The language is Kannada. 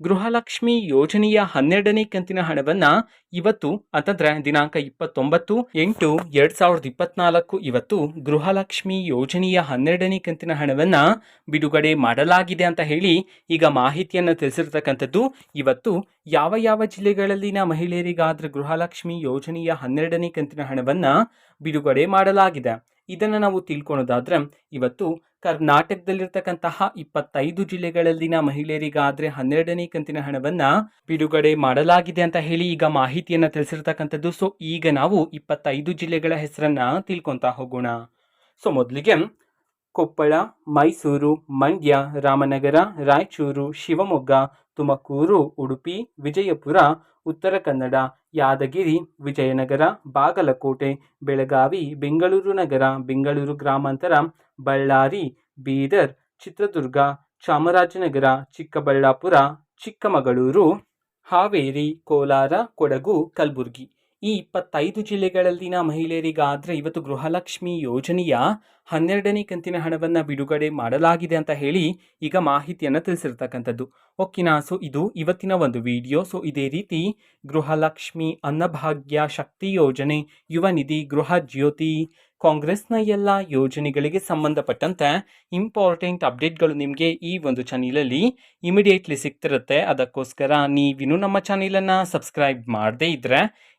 ಗೃಹಲಕ್ಷ್ಮಿ ಯೋಜನೆಯ ಹನ್ನೆರಡನೇ ಕಂತಿನ ಹಣವನ್ನ ಇವತ್ತು, ಅಂತಂದ್ರೆ ದಿನಾಂಕ ಇಪ್ಪತ್ತೊಂಬತ್ತು, ಎಂಟು, ಎರಡ್ ಸಾವಿರದ ಇಪ್ಪತ್ನಾಲ್ಕು, ಇವತ್ತು ಗೃಹಲಕ್ಷ್ಮಿ ಯೋಜನೆಯ ಹನ್ನೆರಡನೇ ಕಂತಿನ ಹಣವನ್ನ ಬಿಡುಗಡೆ ಮಾಡಲಾಗಿದೆ ಅಂತ ಹೇಳಿ ಈಗ ಮಾಹಿತಿಯನ್ನು ತಿಳಿಸಿರ್ತಕ್ಕಂಥದ್ದು. ಇವತ್ತು ಯಾವ ಯಾವ ಜಿಲ್ಲೆಗಳಲ್ಲಿನ ಮಹಿಳೆಯರಿಗಾದ್ರೆ ಗೃಹಲಕ್ಷ್ಮಿ ಯೋಜನೆಯ ಹನ್ನೆರಡನೇ ಕಂತಿನ ಹಣವನ್ನ ಬಿಡುಗಡೆ ಮಾಡಲಾಗಿದೆ. ಇದನ್ನು ನಾವು ತಿಳ್ಕೊಳೋದಾದ್ರೆ, ಇವತ್ತು ಕರ್ನಾಟಕದಲ್ಲಿರ್ತಕ್ಕಂತಹ ಇಪ್ಪತ್ತೈದು ಜಿಲ್ಲೆಗಳಲ್ಲಿನ ಮಹಿಳೆಯರಿಗಾದ್ರೆ ಹನ್ನೆರಡನೇ ಕಂತಿನ ಹಣವನ್ನ ಬಿಡುಗಡೆ ಮಾಡಲಾಗಿದೆ ಅಂತ ಹೇಳಿ ಈಗ ಮಾಹಿತಿಯನ್ನ ತಿಳಿಸಿರ್ತಕ್ಕಂಥದ್ದು. ಸೊ ಈಗ ನಾವು ಇಪ್ಪತ್ತೈದು ಜಿಲ್ಲೆಗಳ ಹೆಸರನ್ನ ತಿಳ್ಕೊಂತ ಹೋಗೋಣ. ಸೊ ಮೊದಲಿಗೆ ಕೊಪ್ಪಳ, ಮೈಸೂರು, ಮಂಡ್ಯ, ರಾಮನಗರ, ರಾಯಚೂರು, ಶಿವಮೊಗ್ಗ, ತುಮಕೂರು, ಉಡುಪಿ, ವಿಜಯಪುರ, ಉತ್ತರ ಕನ್ನಡ, ಯಾದಗಿರಿ, ವಿಜಯನಗರ, ಬಾಗಲಕೋಟೆ, ಬೆಳಗಾವಿ, ಬೆಂಗಳೂರು ನಗರ, ಬೆಂಗಳೂರು ಗ್ರಾಮಾಂತರ, ಬಳ್ಳಾರಿ, ಬೀದರ್, ಚಿತ್ರದುರ್ಗ, ಚಾಮರಾಜನಗರ, ಚಿಕ್ಕಬಳ್ಳಾಪುರ, ಚಿಕ್ಕಮಗಳೂರು, ಹಾವೇರಿ, ಕೋಲಾರ, ಕೊಡಗು, ಕಲಬುರಗಿ. ಈ ಇಪ್ಪತ್ತೈದು ಜಿಲ್ಲೆಗಳಲ್ಲಿನ ಮಹಿಳೆಯರಿಗಾದರೆ ಇವತ್ತು ಗೃಹಲಕ್ಷ್ಮಿ ಯೋಜನೆಯ ಹನ್ನೆರಡನೇ ಕಂತಿನ ಹಣವನ್ನು ಬಿಡುಗಡೆ ಮಾಡಲಾಗಿದೆ ಅಂತ ಹೇಳಿ ಈಗ ಮಾಹಿತಿಯನ್ನು ತಿಳಿಸಿರ್ತಕ್ಕಂಥದ್ದು. ಓಕೆನಾ ಸೊ ಇದು ಇವತ್ತಿನ ಒಂದು ವಿಡಿಯೋ. ಸೊ ಇದೇ ರೀತಿ ಗೃಹಲಕ್ಷ್ಮಿ ಅನ್ನಭಾಗ್ಯ ಶಕ್ತಿ ಯೋಜನೆ, ಯುವ ನಿಧಿ, ಗೃಹ ಜ್ಯೋತಿ, ಕಾಂಗ್ರೆಸ್ನ ಎಲ್ಲ ಯೋಜನೆಗಳಿಗೆ ಸಂಬಂಧಪಟ್ಟಂತೆ ಇಂಪಾರ್ಟೆಂಟ್ ಅಪ್ಡೇಟ್ಗಳು ನಿಮಗೆ ಈ ಒಂದು ಚಾನಲಲ್ಲಿ ಇಮಿಡಿಯೇಟ್ಲಿ ಸಿಗ್ತಿರುತ್ತೆ. ಅದಕ್ಕೋಸ್ಕರ ನೀವಿನ್ನೂ ನಮ್ಮ ಚಾನಲನ್ನು ಸಬ್ಸ್ಕ್ರೈಬ್ ಮಾಡದೇ ಇದ್ದರೆ